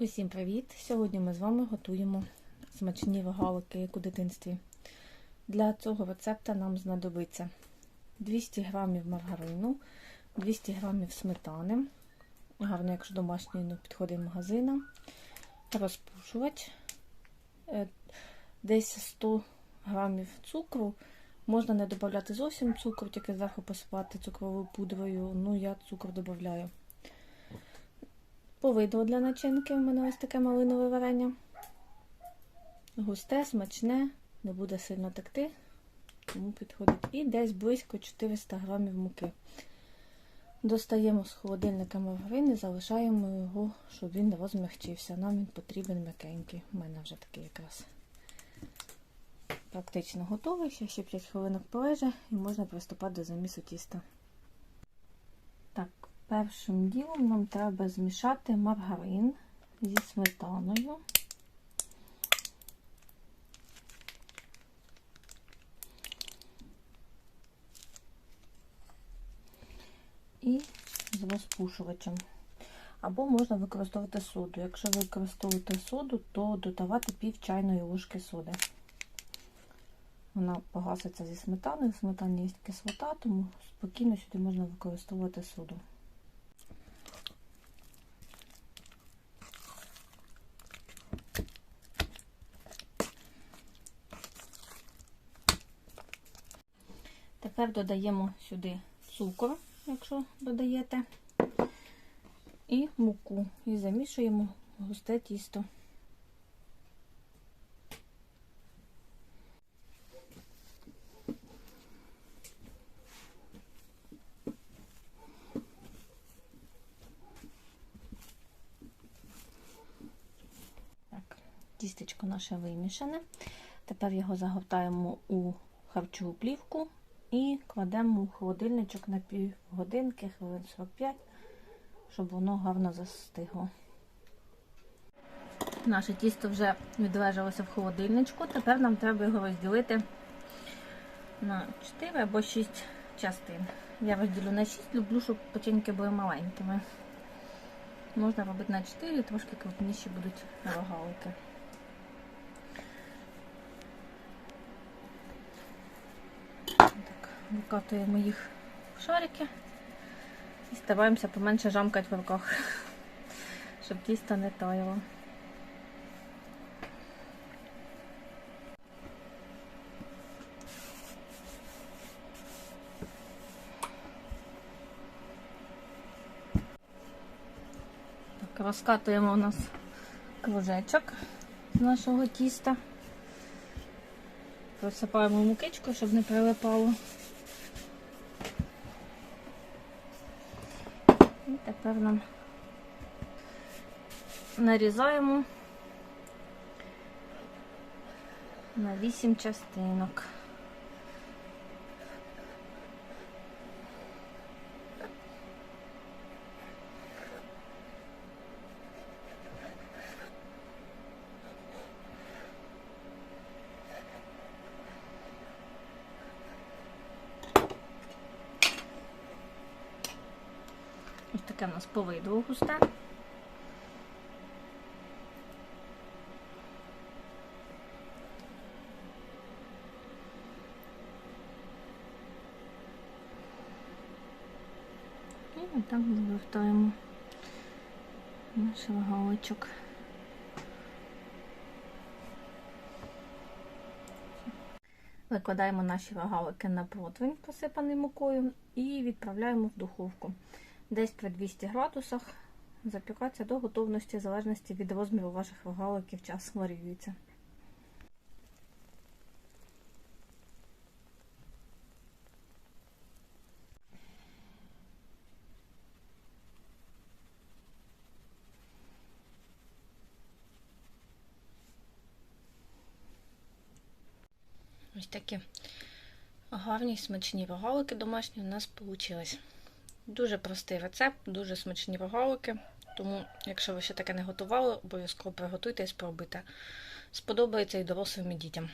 Усім привіт! Сьогодні ми з вами готуємо смачні рогалики, як у дитинстві. Для цього рецепта нам знадобиться 200 г маргарину, 200 г сметани, гарно, якщо домашньої, ну, підходить магазина, розпушувач, е, десь 100 г цукру. Можна не додати зовсім цукру, тільки зверху посипати цукровою пудрою, ну я цукор додаю. Повидло для начинки у мене ось таке малинове варення. Густе, смачне, не буде сильно текти, тому підходить. І десь близько 400 грамів муки. Достаємо з холодильника маргарин і залишаємо його, щоб він розмягчився. Нам він потрібен м'якенький. У мене вже такий якраз практично готовий. Ще ще 5 хвилинок полеже і можна приступати до замісу тіста. Першим ділом нам треба змішати маргарин зі сметаною. І з розпушувачем. Або можна використовувати соду. Якщо ви використовуєте соду, то додавати пів чайної ложки соди. Вона погаситься зі сметаною, в є кислота, тому спокійно сюди можна використовувати соду. Тепер додаємо сюди цукор, якщо додаєте, і муку. І замішуємо густе тісто. Тістечко наше вимішане. Тепер його загортаємо у харчову плівку і кладемо в холодильничок на півгодинки, хвилин 45, щоб воно гарно застигло. Наше тісто вже відлежалося в холодильничку. Тепер нам треба його розділити на 4 або 6 частин. Я розділю на 6, люблю, щоб печеньки були маленькими. Можна робити на 4, трошки крупніші будуть рогалики. Викатуємо їх в шарики і стараємося поменше жамкати в руках, щоб тісто не таяло. Розкатуємо у нас кружечок з нашого тіста. Просипаємо мукичку, щоб не прилипало. І тепер нам нарізаємо на 8 частинок. Таке в нас повидло густе. І отак вивертаємо наш рогаличок. Викладаємо наші рогалики на противень, посипаний мукою, і відправляємо в духовку десь при 200 градусах. Запікатися до готовності, в залежності від розміру ваших рогаликів, час варіюється. Ось такі гарні смачні рогалики домашні у нас вийшли. Дуже простий рецепт, дуже смачні рогалики. Тому, якщо ви ще таке не готували, обов'язково приготуйте і спробуйте. Сподобається і дорослим і дітям.